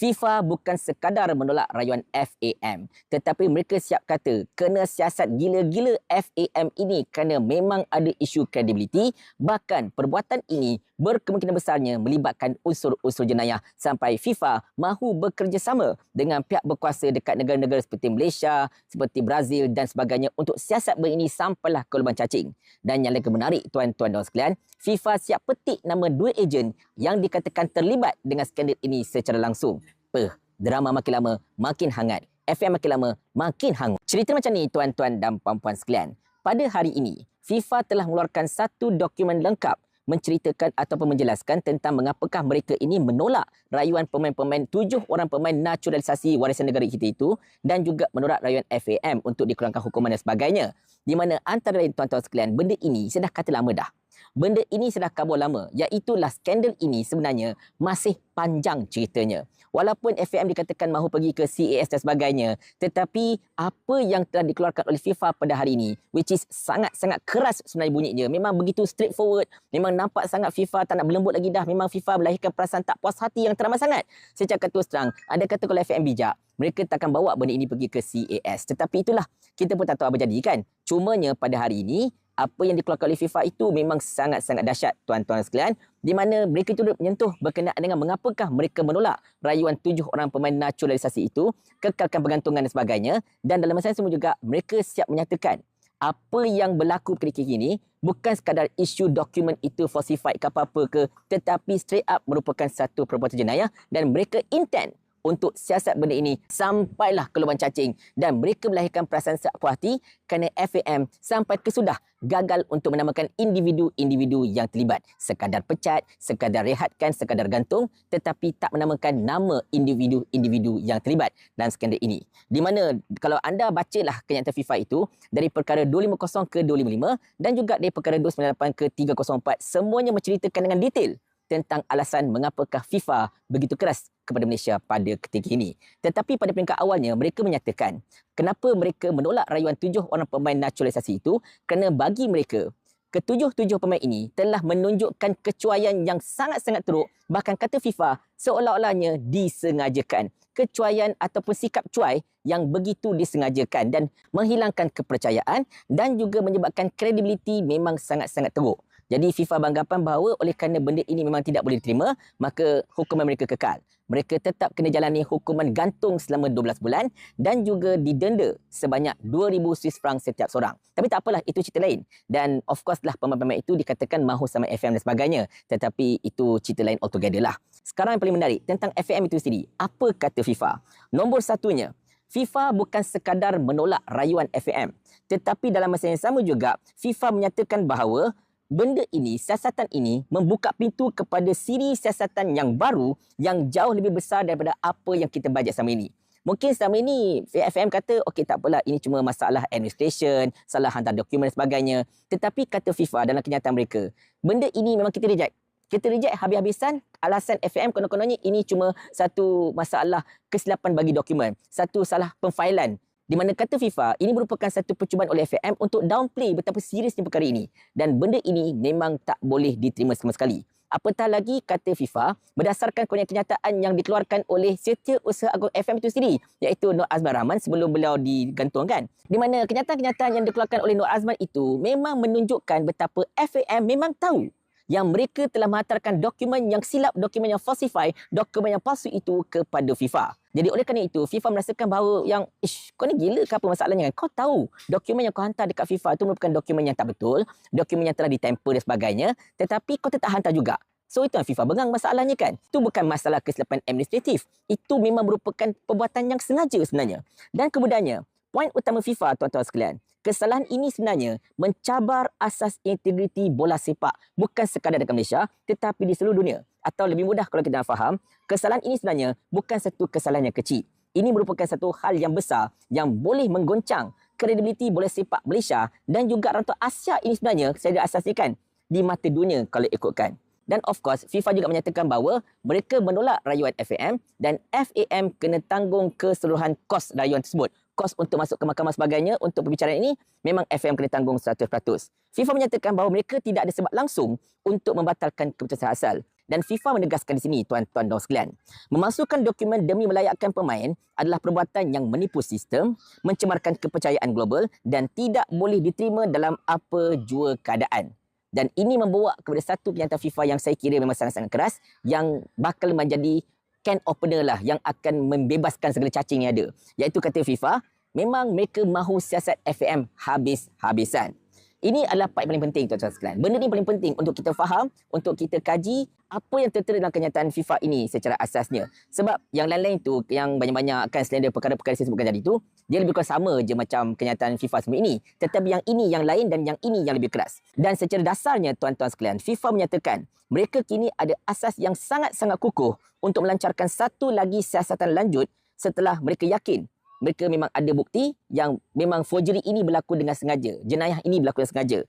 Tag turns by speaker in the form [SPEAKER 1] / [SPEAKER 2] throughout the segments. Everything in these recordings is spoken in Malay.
[SPEAKER 1] FIFA bukan sekadar menolak rayuan FAM tetapi mereka siap kata kena siasat gila-gila FAM ini kerana memang ada isu kredibiliti bahkan perbuatan ini berkemungkinan besarnya melibatkan unsur-unsur jenayah sampai FIFA mahu bekerjasama dengan pihak berkuasa dekat negara-negara seperti Malaysia, seperti Brazil dan sebagainya untuk siasat ini sampailah ke lubang cacing. Dan yang lagi menarik tuan-tuan dan sekalian, FIFA siap petik nama dua ejen yang dikatakan terlibat dengan skandal ini secara langsung. Peh, drama makin lama makin hangat. FM makin lama makin hangat. Cerita macam ni tuan-tuan dan puan-puan sekalian. Pada hari ini, FIFA telah mengeluarkan satu dokumen lengkap menceritakan ataupun menjelaskan tentang mengapakah mereka ini menolak rayuan pemain-pemain tujuh orang pemain naturalisasi warisan negara kita itu dan juga menolak rayuan FAM untuk dikurangkan hukuman dan sebagainya. Di mana antara lain tuan-tuan sekalian, benda ini sudah kata lama dah benda ini sudah kabur lama iaitulah skandal ini sebenarnya masih panjang ceritanya. Walaupun FAM dikatakan mahu pergi ke CAS dan sebagainya tetapi apa yang telah dikeluarkan oleh FIFA pada hari ini which is sangat-sangat keras sebenarnya bunyinya memang begitu straightforward memang nampak sangat FIFA tak nak berlembut lagi dah memang FIFA melahirkan perasaan tak puas hati yang teramat sangat. Saya cakap terus terang ada kata kalau FAM bijak mereka takkan bawa benda ini pergi ke CAS tetapi itulah kita pun tak tahu apa jadi kan. Cumanya pada hari ini apa yang dikeluarkan oleh FIFA itu memang sangat-sangat dahsyat tuan-tuan sekalian. Di mana mereka itu menyentuh berkenaan dengan mengapakah mereka menolak rayuan tujuh orang pemain naturalisasi itu kekalkan pergantungan dan sebagainya. Dan dalam masa yang sama juga mereka siap menyatakan apa yang berlaku ketika ini bukan sekadar isu dokumen itu falsified ke apa-apa ke tetapi straight up merupakan satu perbuatan jenayah dan mereka intent untuk siasat benda ini sampailah ke lubang cacing dan mereka melahirkan perasaan puas hati kerana FAM sampai ke sudah gagal untuk menamakan individu-individu yang terlibat. Sekadar pecat, sekadar rehatkan, sekadar gantung tetapi tak menamakan nama individu-individu yang terlibat dalam skandal ini. Di mana kalau anda bacalah kenyataan FIFA itu dari perkara 250 ke 255 dan juga dari perkara 298 ke 304 semuanya menceritakan dengan detail tentang alasan mengapakah FIFA begitu keras kepada Malaysia pada ketika ini. Tetapi pada peringkat awalnya mereka menyatakan kenapa mereka menolak rayuan tujuh orang pemain naturalisasi itu kerana bagi mereka ketujuh-tujuh pemain ini telah menunjukkan kecuaian yang sangat-sangat teruk bahkan kata FIFA seolah-olahnya disengajakan kecuaian ataupun sikap cuai yang begitu disengajakan dan menghilangkan kepercayaan dan juga menyebabkan kredibiliti memang sangat-sangat teruk. Jadi FIFA beranggapan bahawa oleh kerana benda ini memang tidak boleh diterima, maka hukuman mereka kekal. Mereka tetap kena jalani hukuman gantung selama 12 bulan dan juga didenda sebanyak 2000 Swiss franc setiap seorang. Tapi tak apalah, itu cerita lain. Dan of course lah pemain-pemain itu dikatakan mahu sama FM dan sebagainya. Tetapi itu cerita lain altogether lah. Sekarang yang paling menarik tentang FM itu sendiri. Apa kata FIFA? Nombor satunya, FIFA bukan sekadar menolak rayuan FAM. Tetapi dalam masa yang sama juga, FIFA menyatakan bahawa benda ini, siasatan ini membuka pintu kepada siri siasatan yang baru yang jauh lebih besar daripada apa yang kita bajet selama ini. Mungkin selama ini FFM kata, okey tak apalah, ini cuma masalah administration, salah hantar dokumen dan sebagainya. Tetapi kata FIFA dalam kenyataan mereka, benda ini memang kita reject. Kita reject habis-habisan alasan FFM konon-kononnya ini cuma satu masalah kesilapan bagi dokumen. Satu salah penfailan di mana kata FIFA ini merupakan satu percubaan oleh FAM untuk downplay betapa seriusnya perkara ini dan benda ini memang tak boleh diterima sama sekali. Apatah lagi kata FIFA berdasarkan kenyataan yang dikeluarkan oleh Setiausaha Agung FM itu sendiri iaitu Nur Azman Rahman sebelum beliau digantungkan. Di mana kenyataan-kenyataan yang dikeluarkan oleh Nur Azman itu memang menunjukkan betapa FAM memang tahu yang mereka telah menghantarkan dokumen yang silap, dokumen yang falsify, dokumen yang palsu itu kepada FIFA. Jadi oleh kerana itu, FIFA merasakan bahawa yang, ish, kau ni gila ke apa masalahnya kan? Kau tahu dokumen yang kau hantar dekat FIFA itu merupakan dokumen yang tak betul, dokumen yang telah ditemper dan sebagainya, tetapi kau tetap hantar juga. So itu yang FIFA bengang masalahnya kan. Itu bukan masalah kesilapan administratif. Itu memang merupakan perbuatan yang sengaja sebenarnya. Dan kemudiannya, poin utama FIFA tuan-tuan sekalian, kesalahan ini sebenarnya mencabar asas integriti bola sepak bukan sekadar dekat Malaysia tetapi di seluruh dunia. Atau lebih mudah kalau kita faham, kesalahan ini sebenarnya bukan satu kesalahan yang kecil. Ini merupakan satu hal yang besar yang boleh menggoncang kredibiliti bola sepak Malaysia dan juga rantau Asia ini sebenarnya saya asasikan di mata dunia kalau ikutkan. Dan of course, FIFA juga menyatakan bahawa mereka menolak rayuan FAM dan FAM kena tanggung keseluruhan kos rayuan tersebut kos untuk masuk ke mahkamah sebagainya untuk perbicaraan ini memang FM kena tanggung 100%. FIFA menyatakan bahawa mereka tidak ada sebab langsung untuk membatalkan keputusan asal. dan FIFA menegaskan di sini tuan-tuan dan sekalian. Memasukkan dokumen demi melayakkan pemain adalah perbuatan yang menipu sistem, mencemarkan kepercayaan global dan tidak boleh diterima dalam apa jua keadaan. Dan ini membawa kepada satu kenyataan FIFA yang saya kira memang sangat-sangat keras yang bakal menjadi can opener lah yang akan membebaskan segala cacing yang ada. Iaitu kata FIFA, memang mereka mahu siasat FAM habis-habisan. Ini adalah part paling penting tuan-tuan sekalian. Benda ni paling penting untuk kita faham, untuk kita kaji apa yang tertera dalam kenyataan FIFA ini secara asasnya. Sebab yang lain-lain tu, yang banyak-banyak kan selain dari perkara-perkara saya sebutkan tadi tu, dia lebih kurang sama je macam kenyataan FIFA semua ini. Tetapi yang ini yang lain dan yang ini yang lebih keras. Dan secara dasarnya tuan-tuan sekalian, FIFA menyatakan mereka kini ada asas yang sangat-sangat kukuh untuk melancarkan satu lagi siasatan lanjut setelah mereka yakin mereka memang ada bukti yang memang forgery ini berlaku dengan sengaja. Jenayah ini berlaku dengan sengaja.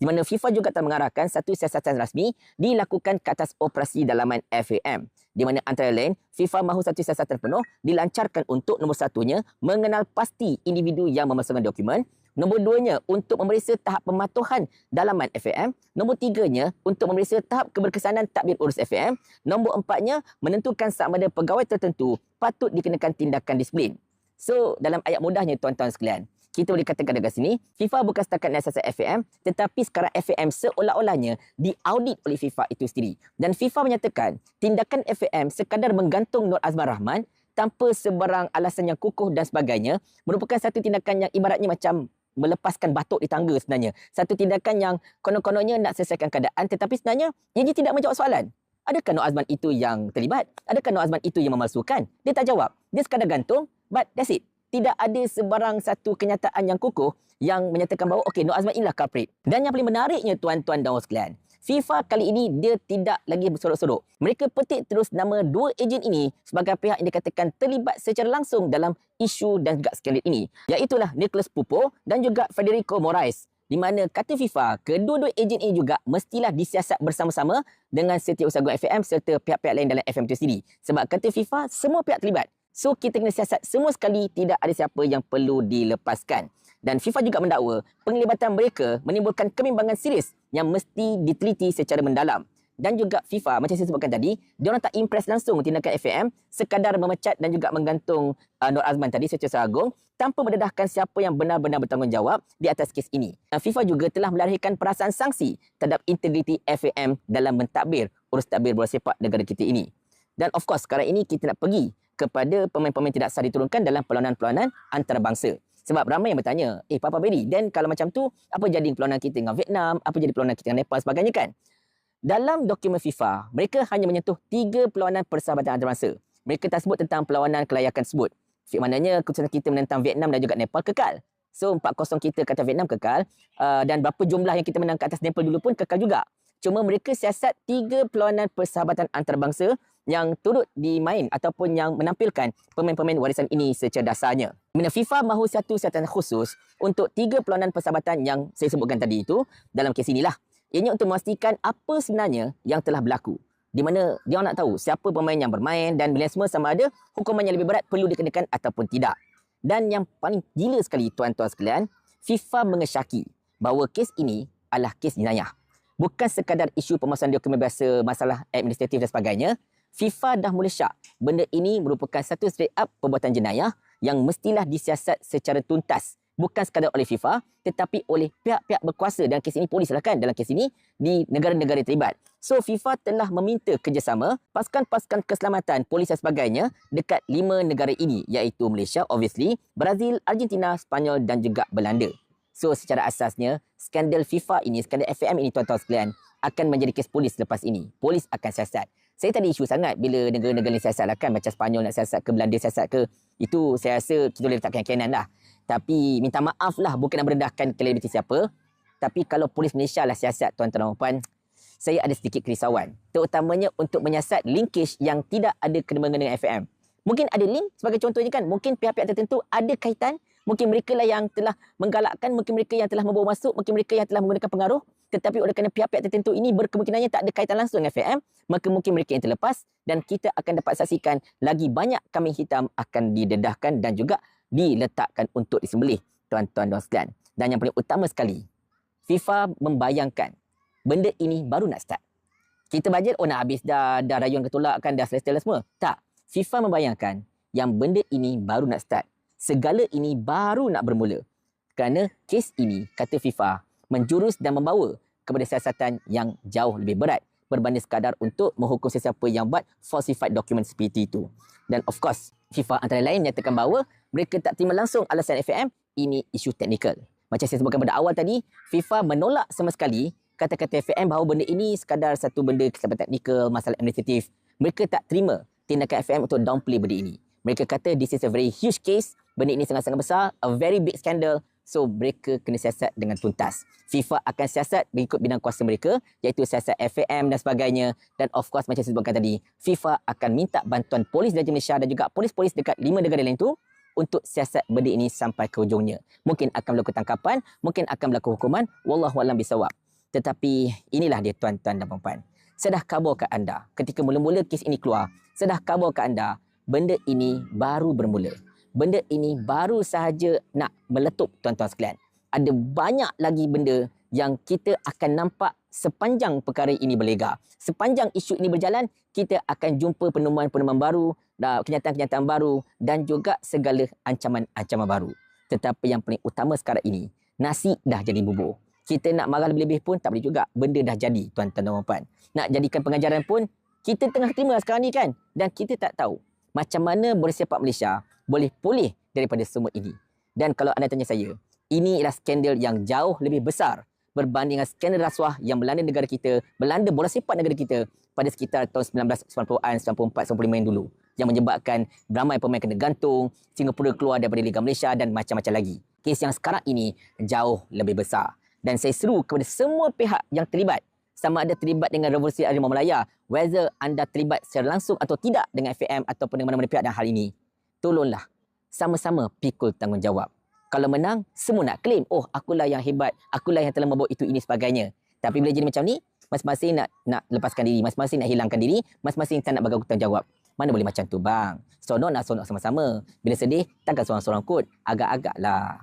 [SPEAKER 1] Di mana FIFA juga telah mengarahkan satu siasatan rasmi dilakukan ke atas operasi dalaman FAM. Di mana antara lain, FIFA mahu satu siasatan penuh dilancarkan untuk nombor satunya mengenal pasti individu yang memasukkan dokumen. Nombor duanya untuk memeriksa tahap pematuhan dalaman FAM. Nombor tiganya untuk memeriksa tahap keberkesanan takbir urus FAM. Nombor empatnya menentukan sama ada pegawai tertentu patut dikenakan tindakan disiplin. So, dalam ayat mudahnya tuan-tuan sekalian, kita boleh katakan dekat sini, FIFA bukan setakat siasat FAM, tetapi sekarang FAM seolah-olahnya diaudit oleh FIFA itu sendiri. Dan FIFA menyatakan, tindakan FAM sekadar menggantung Nur Azman Rahman tanpa sebarang alasan yang kukuh dan sebagainya, merupakan satu tindakan yang ibaratnya macam melepaskan batuk di tangga sebenarnya. Satu tindakan yang konon-kononnya nak selesaikan keadaan, tetapi sebenarnya ia tidak menjawab soalan. Adakah Nur Azman itu yang terlibat? Adakah Nur Azman itu yang memalsukan? Dia tak jawab. Dia sekadar gantung, But that's it. Tidak ada sebarang satu kenyataan yang kukuh yang menyatakan bahawa okey Nur Azman inilah culprit. Dan yang paling menariknya tuan-tuan dan sekalian, FIFA kali ini dia tidak lagi bersorok-sorok. Mereka petik terus nama dua ejen ini sebagai pihak yang dikatakan terlibat secara langsung dalam isu dan juga skandal ini. Iaitulah Nicholas Pupo dan juga Federico Moraes. Di mana kata FIFA, kedua-dua ejen ini juga mestilah disiasat bersama-sama dengan Setiausaha FM serta pihak-pihak lain dalam FM itu sendiri. Sebab kata FIFA, semua pihak terlibat. So kita kena siasat semua sekali tidak ada siapa yang perlu dilepaskan. Dan FIFA juga mendakwa penglibatan mereka menimbulkan kebimbangan serius yang mesti diteliti secara mendalam. Dan juga FIFA, macam saya sebutkan tadi, dia orang tak impress langsung tindakan FAM sekadar memecat dan juga menggantung uh, Nur Azman tadi secara agung tanpa mendedahkan siapa yang benar-benar bertanggungjawab di atas kes ini. Dan FIFA juga telah melahirkan perasaan sanksi terhadap integriti FAM dalam mentadbir urus tadbir bola sepak negara kita ini. Dan of course, sekarang ini kita nak pergi kepada pemain-pemain tidak sah diturunkan dalam perlawanan-perlawanan antarabangsa. Sebab ramai yang bertanya, eh Papa Beri, dan kalau macam tu, apa jadi perlawanan kita dengan Vietnam, apa jadi perlawanan kita dengan Nepal sebagainya kan? Dalam dokumen FIFA, mereka hanya menyentuh tiga perlawanan persahabatan antarabangsa. Mereka tak sebut tentang perlawanan kelayakan sebut. Maknanya keputusan kita menentang Vietnam dan juga Nepal kekal. So 4-0 kita kata Vietnam kekal uh, dan berapa jumlah yang kita menang ke atas Nepal dulu pun kekal juga. Cuma mereka siasat tiga perlawanan persahabatan antarabangsa yang turut dimain ataupun yang menampilkan pemain-pemain warisan ini secara dasarnya. Mana FIFA mahu satu siasatan khusus untuk tiga perlawanan persahabatan yang saya sebutkan tadi itu dalam kes inilah. Ianya untuk memastikan apa sebenarnya yang telah berlaku. Di mana dia nak tahu siapa pemain yang bermain dan bila semua sama ada hukuman yang lebih berat perlu dikenakan ataupun tidak. Dan yang paling gila sekali tuan-tuan sekalian, FIFA mengesyaki bahawa kes ini adalah kes jenayah. Bukan sekadar isu pemasaran dokumen biasa, masalah administratif dan sebagainya, FIFA dah mula syak. Benda ini merupakan satu straight up perbuatan jenayah yang mestilah disiasat secara tuntas. Bukan sekadar oleh FIFA tetapi oleh pihak-pihak berkuasa dalam kes ini polis lah kan dalam kes ini di negara-negara terlibat. So FIFA telah meminta kerjasama pasukan-pasukan keselamatan polis dan sebagainya dekat lima negara ini iaitu Malaysia obviously, Brazil, Argentina, Spanyol dan juga Belanda. So secara asasnya skandal FIFA ini, skandal FAM ini tuan-tuan sekalian akan menjadi kes polis lepas ini. Polis akan siasat. Saya tak ada isu sangat bila negara-negara ni siasat lah kan. Macam Spanyol nak siasat ke Belanda siasat ke. Itu saya rasa kita boleh letakkan kenan lah. Tapi minta maaf lah bukan nak merendahkan kredibiliti siapa. Tapi kalau polis Malaysia lah siasat tuan-tuan dan puan saya ada sedikit kerisauan. Terutamanya untuk menyiasat linkage yang tidak ada kena dengan FM mungkin ada link sebagai contohnya kan? Mungkin pihak-pihak tertentu ada kaitan. Mungkin mereka lah yang telah menggalakkan, mungkin mereka yang telah membawa masuk, mungkin mereka yang telah menggunakan pengaruh. Tetapi oleh kerana pihak-pihak tertentu ini berkemungkinannya tak ada kaitan langsung dengan FM, maka mungkin mereka yang terlepas dan kita akan dapat saksikan lagi banyak kambing hitam akan didedahkan dan juga diletakkan untuk disembelih tuan-tuan dan sekalian. Dan yang paling utama sekali, FIFA membayangkan benda ini baru nak start. Kita bajet, oh nak habis dah, dah rayuan ketolak kan, dah selesai dah semua. Tak. FIFA membayangkan yang benda ini baru nak start. Segala ini baru nak bermula. Kerana kes ini, kata FIFA, menjurus dan membawa kepada siasatan yang jauh lebih berat berbanding sekadar untuk menghukum sesiapa yang buat falsified document seperti itu. Dan of course, FIFA antara lain menyatakan bahawa mereka tak terima langsung alasan FAM ini isu teknikal. Macam saya sebutkan pada awal tadi, FIFA menolak sama sekali kata-kata FAM bahawa benda ini sekadar satu benda kesalahan teknikal, masalah administratif. Mereka tak terima tindakan FAM untuk downplay benda ini. Mereka kata this is a very huge case, benda ini sangat-sangat besar, a very big scandal, so mereka kena siasat dengan tuntas. FIFA akan siasat mengikut bidang kuasa mereka, iaitu siasat FAM dan sebagainya. Dan of course macam saya sebutkan tadi, FIFA akan minta bantuan polis dari Malaysia dan juga polis-polis dekat lima negara lain tu untuk siasat benda ini sampai ke ujungnya. Mungkin akan berlaku tangkapan, mungkin akan berlaku hukuman, wallahualam bisawab. Tetapi inilah dia tuan-tuan dan puan-puan. Saya dah khabar kat anda ketika mula-mula kes ini keluar, saya dah khabar kat anda benda ini baru bermula. Benda ini baru sahaja nak meletup tuan-tuan sekalian. Ada banyak lagi benda yang kita akan nampak sepanjang perkara ini berlega. Sepanjang isu ini berjalan, kita akan jumpa penemuan-penemuan baru, kenyataan-kenyataan baru dan juga segala ancaman-ancaman baru. Tetapi yang paling utama sekarang ini, nasi dah jadi bubur. Kita nak marah lebih-lebih pun tak boleh juga. Benda dah jadi, tuan-tuan dan puan Nak jadikan pengajaran pun, kita tengah terima sekarang ni kan. Dan kita tak tahu macam mana boleh sepak Malaysia boleh pulih daripada semua ini. Dan kalau anda tanya saya, ini adalah skandal yang jauh lebih besar berbanding dengan skandal rasuah yang melanda negara kita, melanda bola sepak negara kita pada sekitar tahun 1990-an, 94, 95 yang dulu yang menyebabkan ramai pemain kena gantung, Singapura keluar daripada Liga Malaysia dan macam-macam lagi. Kes yang sekarang ini jauh lebih besar. Dan saya seru kepada semua pihak yang terlibat sama ada terlibat dengan revolusi Harimau Melaya, whether anda terlibat secara langsung atau tidak dengan FAM ataupun dengan mana-mana pihak dalam hal ini, tolonglah sama-sama pikul tanggungjawab. Kalau menang, semua nak claim, oh akulah yang hebat, akulah yang telah membawa itu ini sebagainya. Tapi bila jadi macam ni, masing-masing nak nak lepaskan diri, masing-masing nak hilangkan diri, masing-masing tak nak bagi tanggungjawab. Mana boleh macam tu bang? Sonok nak sonok sama-sama. Bila sedih, takkan seorang-seorang kot. Agak-agak lah.